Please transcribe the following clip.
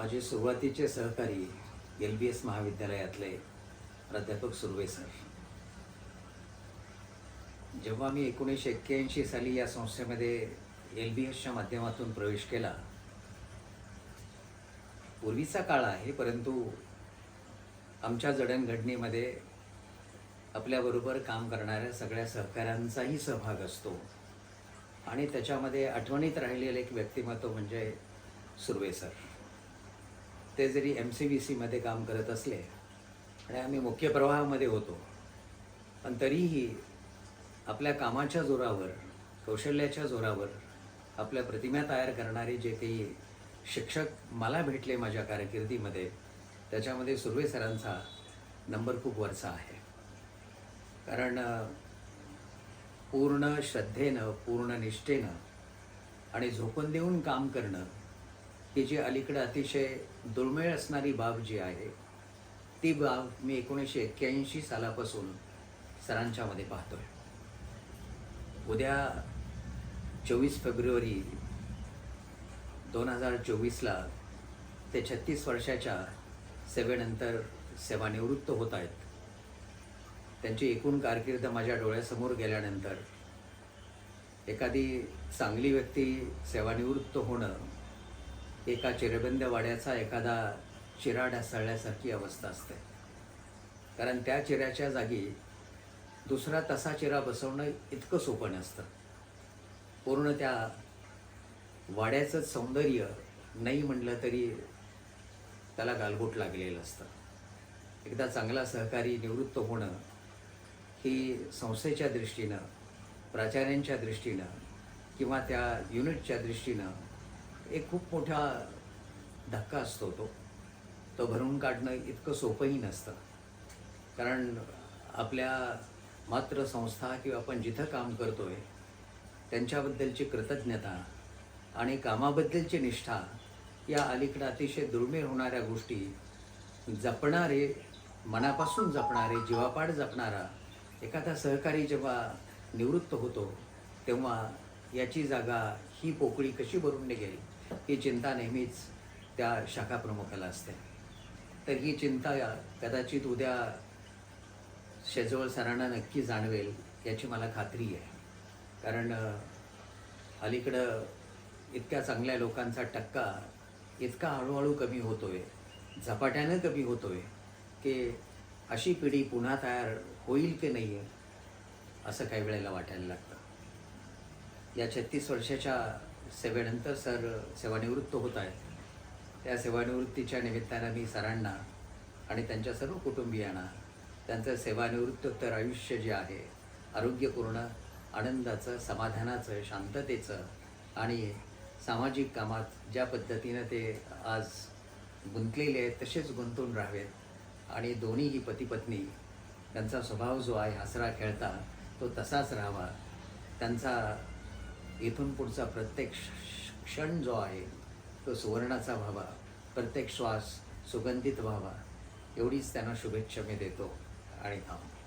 माझे सुरुवातीचे सहकारी एल बी एस महाविद्यालयातले प्राध्यापक सुर्वे सर जेव्हा मी एकोणीसशे एक्क्याऐंशी साली या संस्थेमध्ये एल बी एसच्या माध्यमातून प्रवेश केला पूर्वीचा काळ आहे परंतु आमच्या जडणघडणीमध्ये आपल्याबरोबर काम करणाऱ्या सगळ्या सहकाऱ्यांचाही सहभाग असतो आणि त्याच्यामध्ये आठवणीत राहिलेलं एक व्यक्तिमत्व म्हणजे सुर्वे सर ते जरी एम सी बी सीमध्ये काम करत असले आणि आम्ही मुख्य प्रवाहामध्ये होतो पण तरीही आपल्या कामाच्या जोरावर कौशल्याच्या जोरावर आपल्या प्रतिमा तयार करणारे जे काही शिक्षक मला भेटले माझ्या कारकिर्दीमध्ये त्याच्यामध्ये सुर्वे सरांचा नंबर खूप वरचा आहे. कारण पूर्ण श्रद्धेनं पूर्ण निष्ठेनं आणि झोकून देऊन काम करणं की जी अलीकडं अतिशय दुर्मिळ असणारी बाब जी आहे ती बाब मी एकोणीसशे एक्क्याऐंशी सालापासून सरांच्यामध्ये पाहतोय. उद्या चोवीस फेब्रुवारी दोन हजार चोवीसला ते छत्तीस वर्षाच्या सेवेनंतर सेवानिवृत्त होत आहेत. त्यांची एकूण कारकीर्द माझ्या डोळ्यासमोर गेल्यानंतर एखादी चांगली व्यक्ती सेवानिवृत्त होणं एका चिरबंद वाड्याचा एखादा चिरा ढासळल्यासारखी अवस्था असते. कारण त्या चिऱ्याच्या जागी दुसरा तसा चिरा बसवणं इतकं सोपं नसतं. पूर्ण त्या वाड्याचं सौंदर्य नाही म्हटलं तरी त्याला गालबोट लागलेलं असतं. एकदा चांगला सहकारी निवृत्त होणं ही संस्थेच्या दृष्टीनं प्राचार्यांच्या दृष्टीनं किंवा त्या युनिटच्या दृष्टीनं एक खूप मोठा धक्का असतो तो. तो भरून काढणं इतकं सोपंही नसतं. कारण आपल्या मात्र संस्था किंवा आपण जिथं काम करतो आहे त्यांच्याबद्दलची कृतज्ञता आणि कामाबद्दलची निष्ठा या अलीकडं अतिशय दुर्मिळ होणाऱ्या गोष्टी जपणारे मनापासून जपणारे जीवापाड जपणारा एखादा सहकारी जेव्हा निवृत्त होतो तेव्हा याची जागा ही पोकळी कशी भरून निघेल? ही चिंता नेहमीच त्या शाखा प्रमुखाला असते. तर ही चिंता कदाचित उद्या शेजवळ सरांना नक्की जाणवेल याची मला खात्री आहे. कारण अलीकडं इतक्या चांगल्या लोकांचा टक्का इतका हळूहळू कमी होतोय झपाट्यानं कमी होतोय की अशी पिढी पुन्हा तयार होईल की नाही आहे असं काही वेळेला वाटायला लागतं. या छत्तीस वर्षाच्या सेवेनंतर सर सेवानिवृत्त होत आहेत. त्या सेवानिवृत्तीच्या निमित्तानं मी सरांना आणि त्यांच्या सर्व कुटुंबियांना त्यांचं सेवानिवृत्तोत्तर आयुष्य जे आहे आरोग्यपूर्ण आनंदाचं समाधानाचं शांततेचं आणि सामाजिक कामात ज्या पद्धतीनं ते आज गुंतलेले आहेत तसेच गुंतून राहावेत आणि दोन्हीही पती पत्नी त्यांचा स्वभाव जो आहे हसरा खेळता तो तसाच राहावा. त्यांचा इथून पुढचा प्रत्येक क्षण जो आहे तो सुवर्णाचा व्हावा. प्रत्येक श्वास सुगंधित व्हावा. एवढीच त्यांना शुभेच्छा मी देतो. आणि थांबतो